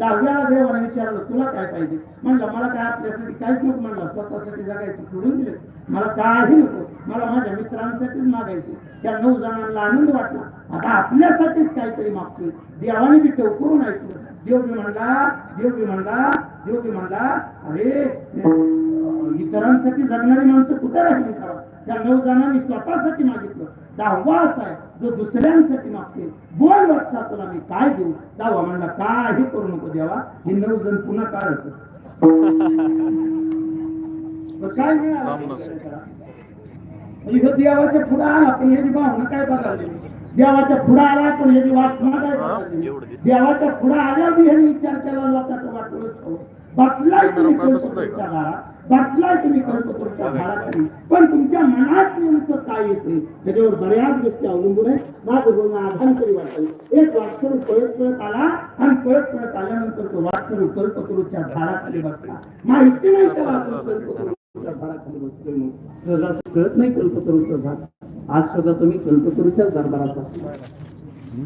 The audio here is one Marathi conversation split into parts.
दहाव्याला देवाने विचारलं तुला काय पाहिजे? म्हणलं मला काय आपल्यासाठी काहीच नको म्हणलं स्वतःसाठी जगायचं सोडून दिलं. मला काही नको. मला माझ्या मित्रांसाठीच मागायचे. त्या नऊ जणांना आनंद वाटला. आता आपल्यासाठीच काहीतरी मागतोय. देवाने बी करून ऐकलं. देव बी म्हणला देव बी म्हणला देव बी म्हणला अरे इतरांसाठी जगणारी माणसं कुठे राहिली का त्या नऊ जणांनी स्वतःसाठी मागितलं. दहावा असा आहे जो दुसऱ्यांसाठी मागते बोल वाटसा तुला मी काय देऊ? दहावा म्हणला काही करू नको देवा. हे नऊ जण पुन्हा काढत काय मिळालं? म्हणजे देवाच्या पुढे आला पण याची भावना काय बदलली? देवाच्या पुढे आला पण याची वासना काय देवाच्या पुढे आल्यावर ह्याने विचार केला लोकांचं वाटलं बसलाय तुम्ही घरात? बसलाय तुम्ही कल्पतरूच्या झाडाखाली. पण तुमच्या मनात नेमकं काय येते त्याच्यावर बऱ्याच गोष्टी अवलंबून आहेत. माझं बोलणं आधार तरी वाटेल एक वाटसरू पळत पळत आला आणि पळत पळत आल्यानंतर तो वाटसरू कल्पतरूच्या झाडाखाली बसला. माहिती नाही त्याला आपण कल्पतरूच्या झाडाखाली म्हणून. सहजासहजी कळत नाही कल्पतरूचं झाड. आज सुद्धा तुम्ही कल्पतरूच्याच दरबारात बसलाय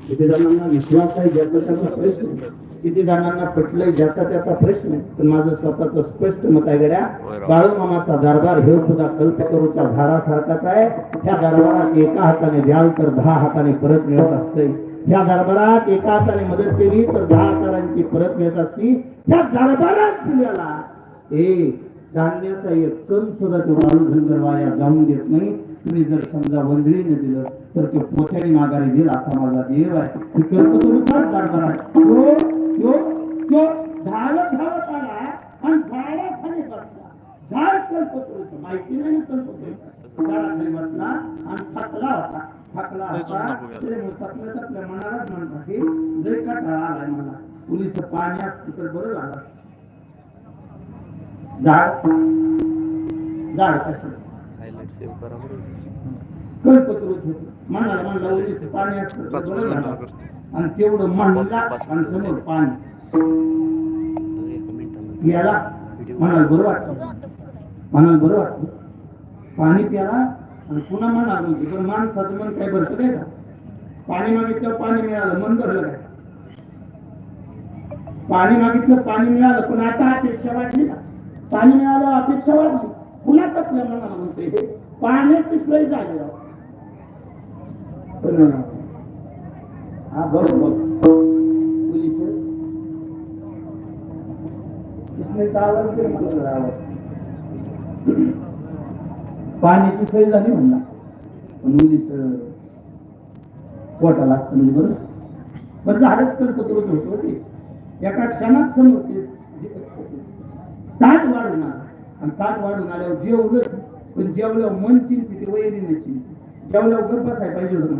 किती जणांना विश्वास आहे ज्याचा त्याचा प्रश्न. किती जणांना पटलंय ज्याचा त्याचा प्रश्न आहे. पण माझं स्वतःच स्पष्ट मत आहे गड्या बाळूमामाचा दरबार हे सुद्धा कल्पतरूच्या झाडासारखाच आहे. त्या दरबारात एका हाताने द्याल तर दहा हाताने परत मिळत असते या दरबारात एका हाताने मदत केली तर दहा हातांची परत मिळत असती. त्या दरबारात दिलेला ए धान्याचा एक कण सुद्धा तो धनगर वाया जाऊन देत नाही तुम्ही जर समजा वंजळीने दिलं तर ते पोथ्याने माघारी देईल असा माझा देव आहे. ही कल्पतरूचाच दरबार आहे. तो तो तो धावत धावत आला आणि झाडाखाली बसला. झाड कल्पतरूचं माहिती नाही कल्पतरूचं झाडाखाली बसला आणि थकला होता. थकला होता. थकलं मनालाच म्हणतात की लय कंटाळा आलाय मला. पोलीस पाणी असतं तर बरं झालं असतं. झाड झाड कसं? होतं. मनाला म्हणला ओलीस पाणी असतं. आणि तेवढं म्हणला आणि समोर पाणी. प्याला. म्हणाल बरं वाटतं. म्हणाल बरं वाटतं. पाणी प्याला आणि पुन्हा म्हणाल पण माणसाचं मन काय भरतं काय का? पाणी मागितलं पाणी मिळालं मन भरलं काय पाणी मागितलं पाणी मिळालं पण आता अपेक्षा वाटली ना. पाणी मिळालं अपेक्षा वाढली पुन्हा कसल्या मनाला म्हणते पाण्याची सोय झाली पण हा बरोबर. पोलीस आवाज. पाण्याची सोय झाली म्हणला. पण पोलीस पोटाला असतं म्हणजे बरं. बरं झाडच कल्पतरूच होत हो ते. एका क्षणात समोर ते ताट वाढून आणि ताट वाढून आल्यावर जेवलं पण जेवल्यावर मन चिंतित ते वैरीने चिंती जेवल्यावर गप्प पाहिजे होतं